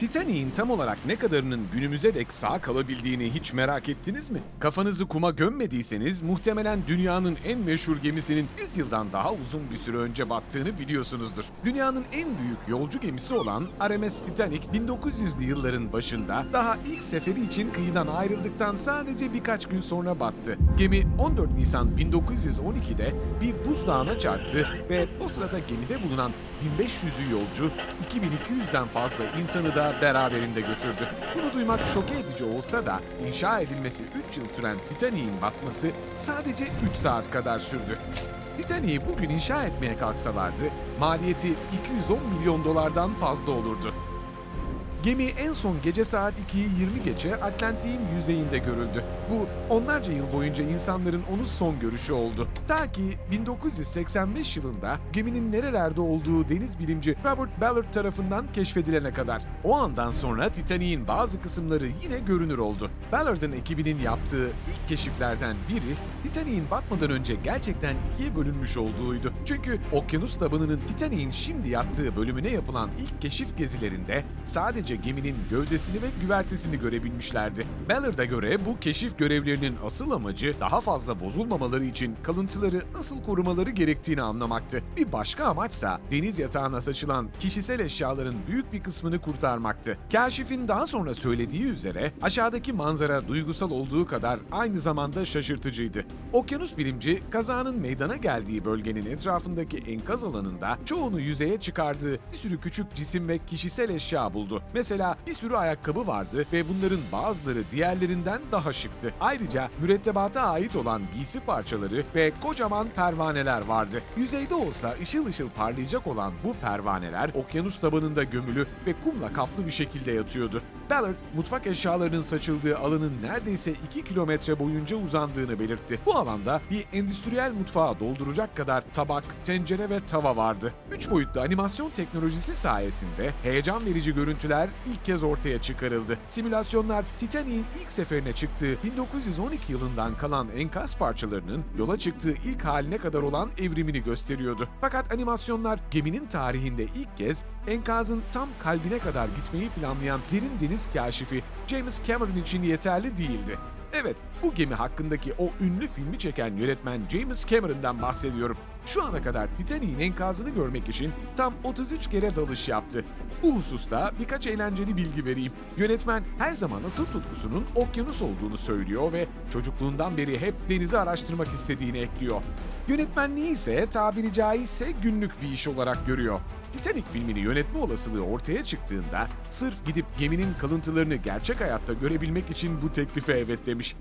Titanic'in tam olarak ne kadarının günümüze dek sağ kalabildiğini hiç merak ettiniz mi? Kafanızı kuma gömmediyseniz muhtemelen dünyanın en meşhur gemisinin 100 yıldan daha uzun bir süre önce battığını biliyorsunuzdur. Dünyanın en büyük yolcu gemisi olan RMS Titanic 1900'lü yılların başında daha ilk seferi için kıyıdan ayrıldıktan sadece birkaç gün sonra battı. Gemi 14 Nisan 1912'de bir buzdağına çarptı ve o sırada gemide bulunan 1500'ü yolcu, 2200'den fazla insanı da beraberinde götürdü. Bunu duymak şok edici olsa da inşa edilmesi 3 yıl süren Titanic'in batması sadece 3 saat kadar sürdü. Titanic'i bugün inşa etmeye kalksalardı maliyeti 210 milyon dolardan fazla olurdu. Gemi en son gece saat 2'yi 20 geçe Atlantik'in yüzeyinde görüldü. Bu onlarca yıl boyunca insanların onu son görüşü oldu. Ta ki 1985 yılında geminin nerelerde olduğu deniz bilimci Robert Ballard tarafından keşfedilene kadar. O andan sonra Titanic'in bazı kısımları yine görünür oldu. Ballard'ın ekibinin yaptığı ilk keşiflerden biri Titanic'in batmadan önce gerçekten ikiye bölünmüş olduğuydu. Çünkü okyanus tabanının Titanic'in şimdi yattığı bölümüne yapılan ilk keşif gezilerinde sadece geminin gövdesini ve güvertesini görebilmişlerdi. Ballard'a göre bu keşif görevlerinin asıl amacı daha fazla bozulmamaları için kalıntıları nasıl korumaları gerektiğini anlamaktı. Bir başka amaçsa deniz yatağına saçılan kişisel eşyaların büyük bir kısmını kurtarmaktı. Kaşif'in daha sonra söylediği üzere aşağıdaki manzara duygusal olduğu kadar aynı zamanda şaşırtıcıydı. Okyanus bilimci kazanın meydana geldiği bölgenin etrafındaki enkaz alanında çoğunu yüzeye çıkardığı bir sürü küçük cisim ve kişisel eşya buldu. Mesela bir sürü ayakkabı vardı ve bunların bazıları diğerlerinden daha şıktı. Ayrıca mürettebata ait olan giysi parçaları ve kocaman pervaneler vardı. Yüzeyde olsa ışıl ışıl parlayacak olan bu pervaneler okyanus tabanında gömülü ve kumla kaplı bir şekilde yatıyordu. Ballard, mutfak eşyalarının saçıldığı alanın neredeyse 2 kilometre boyunca uzandığını belirtti. Bu alanda bir endüstriyel mutfağı dolduracak kadar tabak, tencere ve tava vardı. 3 boyutlu animasyon teknolojisi sayesinde heyecan verici görüntüler ilk kez ortaya çıkarıldı. Simülasyonlar Titanic'in ilk seferine çıktığı 1912 yılından kalan enkaz parçalarının yola çıktığı ilk haline kadar olan evrimini gösteriyordu. Fakat animasyonlar geminin tarihinde ilk kez enkazın tam kalbine kadar gitmeyi planlayan derin deniz kaşifi James Cameron için yeterli değildi. Evet, bu gemi hakkındaki o ünlü filmi çeken yönetmen James Cameron'dan bahsediyorum. Şu ana kadar Titanic'in enkazını görmek için tam 33 kere dalış yaptı. Bu hususta birkaç eğlenceli bilgi vereyim. Yönetmen her zaman asıl tutkusunun okyanus olduğunu söylüyor ve çocukluğundan beri hep denizi araştırmak istediğini ekliyor. Yönetmenliği ise tabiri caizse günlük bir iş olarak görüyor. Titanic filmini yönetme olasılığı ortaya çıktığında sırf gidip geminin kalıntılarını gerçek hayatta görebilmek için bu teklife evet demiş.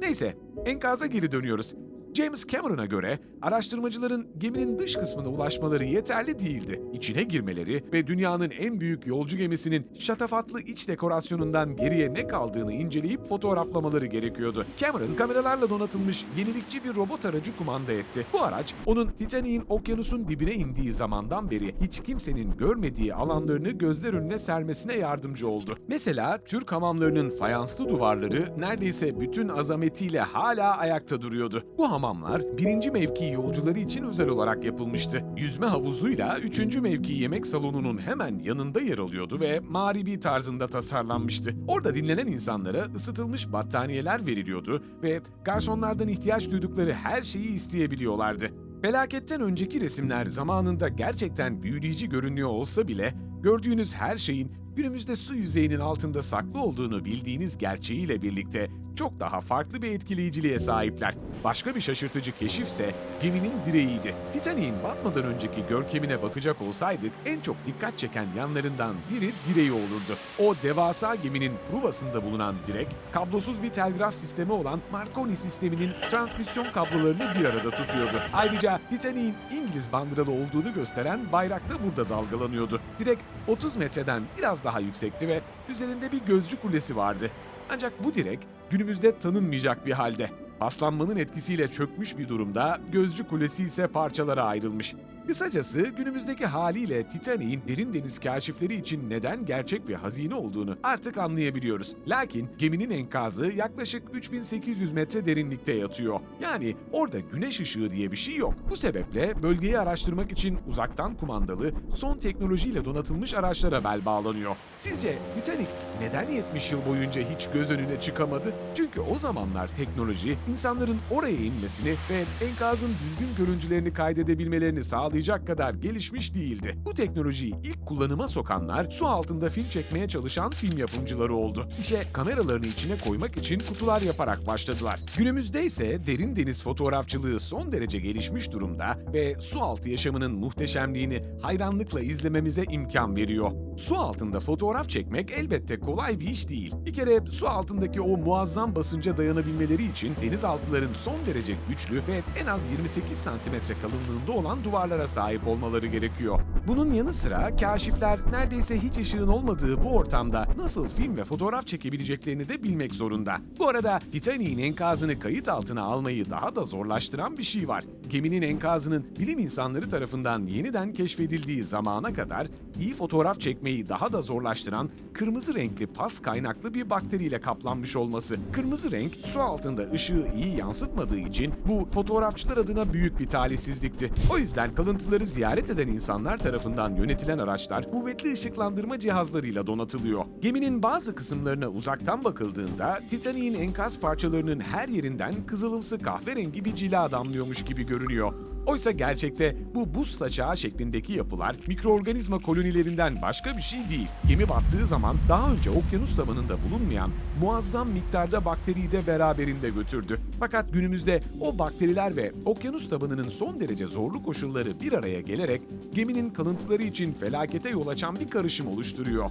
Neyse, enkaza geri dönüyoruz. James Cameron'a göre araştırmacıların geminin dış kısmına ulaşmaları yeterli değildi. İçine girmeleri ve dünyanın en büyük yolcu gemisinin şatafatlı iç dekorasyonundan geriye ne kaldığını inceleyip fotoğraflamaları gerekiyordu. Cameron kameralarla donatılmış yenilikçi bir robot aracı kumanda etti. Bu araç onun Titanic'in okyanusun dibine indiği zamandan beri hiç kimsenin görmediği alanlarını gözler önüne sermesine yardımcı oldu. Mesela Türk hamamlarının fayanslı duvarları neredeyse bütün azametiyle hala ayakta duruyordu. Bu hamamlar birinci mevki yolcuları için özel olarak yapılmıştı. Yüzme havuzuyla üçüncü mevki yemek salonunun hemen yanında yer alıyordu ve mağribi tarzında tasarlanmıştı. Orada dinlenen insanlara ısıtılmış battaniyeler veriliyordu ve garsonlardan ihtiyaç duydukları her şeyi isteyebiliyorlardı. Felaketten önceki resimler zamanında gerçekten büyüleyici görünüyor olsa bile gördüğünüz her şeyin günümüzde su yüzeyinin altında saklı olduğunu bildiğiniz gerçeğiyle birlikte çok daha farklı bir etkileyiciliğe sahipler. Başka bir şaşırtıcı keşifse geminin direğiydi. Titanic'in batmadan önceki görkemine bakacak olsaydık en çok dikkat çeken yanlarından biri direği olurdu. O devasa geminin pruvasında bulunan direk, kablosuz bir telgraf sistemi olan Marconi sisteminin transmisyon kablolarını bir arada tutuyordu. Ayrıca Titanic'in İngiliz bandıralı olduğunu gösteren bayrak da burada dalgalanıyordu. Direk 30 metreden biraz daha yüksekti ve üzerinde bir gözcü kulesi vardı. Ancak bu direk günümüzde tanınmayacak bir halde. Paslanmanın etkisiyle çökmüş bir durumda, gözcü kulesi ise parçalara ayrılmış. Kısacası günümüzdeki haliyle Titanic'in derin deniz kaşifleri için neden gerçek bir hazine olduğunu artık anlayabiliyoruz. Lakin geminin enkazı yaklaşık 3800 metre derinlikte yatıyor. Yani orada güneş ışığı diye bir şey yok. Bu sebeple bölgeyi araştırmak için uzaktan kumandalı, son teknolojiyle donatılmış araçlara bel bağlanıyor. Sizce Titanic neden 70 yıl boyunca hiç göz önüne çıkamadı? Çünkü o zamanlar teknoloji insanların oraya inmesini ve enkazın düzgün görüntülerini kaydedebilmelerini sağlayacak kadar gelişmiş değildi. Bu teknolojiyi ilk kullanıma sokanlar su altında film çekmeye çalışan film yapımcıları oldu. İşe kameralarını içine koymak için kutular yaparak başladılar. Günümüzde ise derin deniz fotoğrafçılığı son derece gelişmiş durumda ve su altı yaşamının muhteşemliğini hayranlıkla izlememize imkan veriyor. Su altında fotoğraf çekmek elbette kolay bir iş değil. Bir kere su altındaki o muazzam basınca dayanabilmeleri için denizaltıların son derece güçlü ve en az 28 santimetre kalınlığında olan duvarlara sahip olmaları gerekiyor. Bunun yanı sıra kaşifler neredeyse hiç ışığın olmadığı bu ortamda nasıl film ve fotoğraf çekebileceklerini de bilmek zorunda. Bu arada Titanic'in enkazını kayıt altına almayı daha da zorlaştıran bir şey var. Geminin enkazının bilim insanları tarafından yeniden keşfedildiği zamana kadar iyi fotoğraf çekmeyi daha da zorlaştıran kırmızı renkli pas kaynaklı bir bakteriyle kaplanmış olması. Kırmızı renk su altında ışığı iyi yansıtmadığı için bu fotoğrafçılar adına büyük bir talihsizlikti. O yüzden kalıntıları ziyaret eden insanlar tarafından yönetilen araçlar kuvvetli ışıklandırma cihazlarıyla donatılıyor. Geminin bazı kısımlarına uzaktan bakıldığında Titanic'in enkaz parçalarının her yerinden kızılımsı kahverengi bir cila damlıyormuş gibi görünüyor. Oysa gerçekte bu buz saçağı şeklindeki yapılar mikroorganizma kolonilerinden başka bir şey değil. Gemi battığı zaman daha önce okyanus tabanında bulunmayan muazzam miktarda bakteriyi de beraberinde götürdü. Fakat günümüzde o bakteriler ve okyanus tabanının son derece zorlu koşulları bir araya gelerek geminin kalıntıları için felakete yol açan bir karışım oluşturuyor.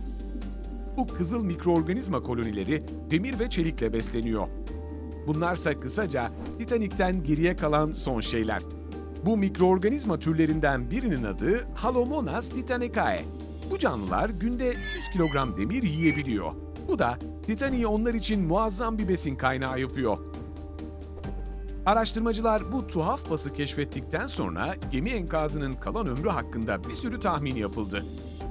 Bu kızıl mikroorganizma kolonileri demir ve çelikle besleniyor. Bunlarsa kısaca Titanik'ten geriye kalan son şeyler. Bu mikroorganizma türlerinden birinin adı Halomonas titanicae. Bu canlılar günde 100 kilogram demir yiyebiliyor. Bu da Titanic'i onlar için muazzam bir besin kaynağı yapıyor. Araştırmacılar bu tuhaf bası keşfettikten sonra gemi enkazının kalan ömrü hakkında bir sürü tahmin yapıldı.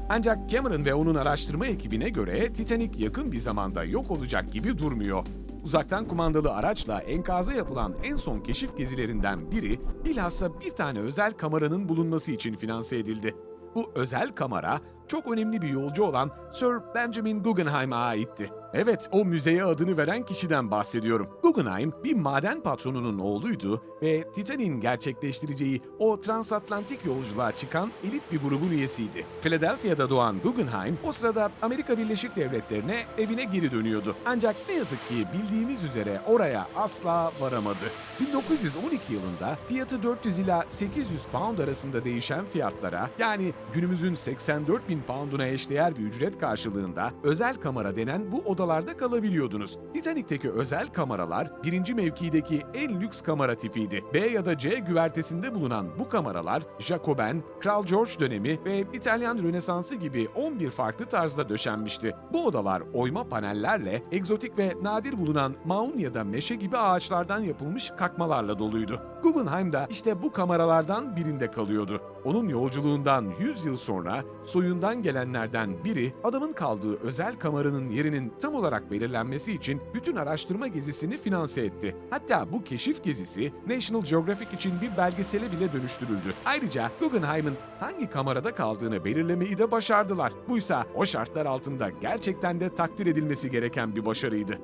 Ancak Cameron ve onun araştırma ekibine göre Titanic yakın bir zamanda yok olacak gibi durmuyor. Uzaktan kumandalı araçla enkaza yapılan en son keşif gezilerinden biri bilhassa bir tane özel kameranın bulunması için finanse edildi. Bu özel kamera çok önemli bir yolcu olan Sir Benjamin Guggenheim'a aitti. Evet, o müzeye adını veren kişiden bahsediyorum. Guggenheim bir maden patronunun oğluydu ve Titanic'in gerçekleştireceği o transatlantik yolculuğa çıkan elit bir grubun üyesiydi. Philadelphia'da doğan Guggenheim o sırada Amerika Birleşik Devletleri'ne evine geri dönüyordu. Ancak ne yazık ki bildiğimiz üzere oraya asla varamadı. 1912 yılında fiyatı 400 ila 800 pound arasında değişen fiyatlara yani günümüzün 84 bin pounduna eşdeğer bir ücret karşılığında özel kamera denen bu odalarda kalabiliyordunuz. Titanic'teki özel kameralar birinci mevkideki en lüks kamera tipiydi. B ya da C güvertesinde bulunan bu kameralar Jacoben, Kral George dönemi ve İtalyan Rönesansı gibi 11 farklı tarzda döşenmişti. Bu odalar oyma panellerle egzotik ve nadir bulunan maun ya da meşe gibi ağaçlardan yapılmış kakmalarla doluydu. Guggenheim da işte bu kameralardan birinde kalıyordu. Onun yolculuğundan 100 yıl sonra soyundan gelenlerden biri adamın kaldığı özel kameranın yerinin tam olarak belirlenmesi için bütün araştırma gezisini finanse etti. Hatta bu keşif gezisi National Geographic için bir belgesele bile dönüştürüldü. Ayrıca Guggenheim'ın hangi kamerada kaldığını belirlemeyi de başardılar. Buysa o şartlar altında gerçekten de takdir edilmesi gereken bir başarıydı.